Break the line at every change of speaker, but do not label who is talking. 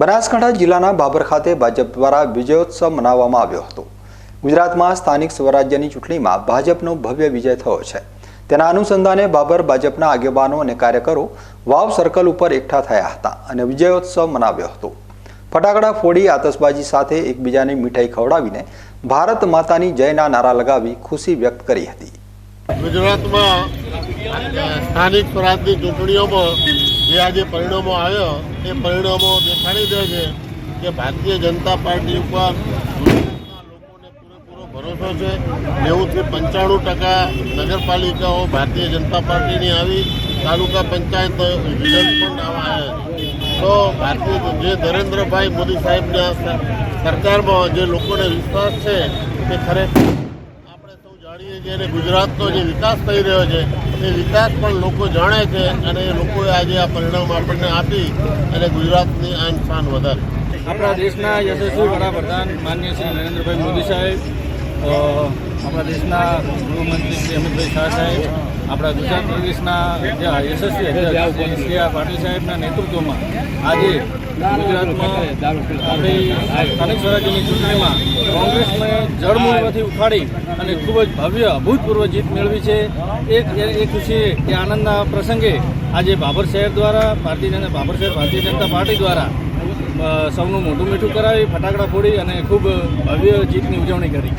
બનાસકાંઠા જિલ્લાના બાબર ખાતે ભાજપ દ્વારા વિજયોત્સવ મનાવવામાં આવ્યો હતો. ગુજરાતમાં સ્થાનિક સ્વરાજ્યની ચૂંટણીમાં ભાજપનો ભવ્ય વિજય થયો છે. તેના અનુસંધાને બાબર ભાજપના આગેવાનો અને કાર્યકરો વાવ સર્કલ ઉપર એકઠા થયા હતા અને વિજયોત્સવ મનાવ્યો હતો. ફટાકડા ફોડી આતશબાજી સાથે એકબીજાને મીઠાઈ ખવડાવીને ભારત માતાની જયના નારા લગાવી ખુશી વ્યક્ત કરી હતી.
ગુજરાતમાં સ્થાનિક સ્વરાજની ચૂંટણીઓમાં જે આજે પરિણામો આવ્યો, એ પરિણામો દેખાડી દે છે કે ભારતીય જનતા પાર્ટી ઉપર લોકોને પૂરેપૂરો ભરોસો છે. નેવુંથી પંચાણું ટકા નગરપાલિકાઓ ભારતીય જનતા પાર્ટીની આવી, તાલુકા પંચાયત રિઝલ્ટ પણ આવા આવ્યા. તો ભારતીય જે નરેન્દ્રભાઈ મોદી સાહેબના સરકારમાં જે લોકોને વિશ્વાસ છે તે ખરેખર જાણીએ ગુજરાતનો જે વિકાસ થઈ રહ્યો છે, એ વિકાસ પણ લોકો જાણે છે અને એ લોકોએ આજે આ પરિણામ આપણને આપી અને ગુજરાતની આન શાન વધારી.
આપણા દેશના યશસ્વી વડાપ્રધાન માનનીય શ્રી નરેન્દ્રભાઈ મોદી સાહેબ આપણા દેશના ગૃહમંત્રી શ્રી અમિતભાઈ શાહ સાહેબ, આપણા ગુજરાત પ્રદેશના યશસ્વી અધ્યક્ષ શ્રી પાટીલ સાહેબના નેતૃત્વમાં આજે સ્થાનિક સ્વરાજ્યની ચૂંટણીમાં કોંગ્રેસને જળમૂળમાંથી ઉખાડી અને ખૂબ જ ભવ્ય, અભૂતપૂર્વ જીત મેળવી છે. એક એ ખુશી કે આનંદના પ્રસંગે આજે બાબર શહેર દ્વારા ભારતીય જનતા બાબર શહેર ભારતીય જનતા પાર્ટી દ્વારા સૌનું મોઢું મીઠું કરાવી, ફટાકડા ફોડી અને ખૂબ ભવ્ય જીતની ઉજવણી કરી.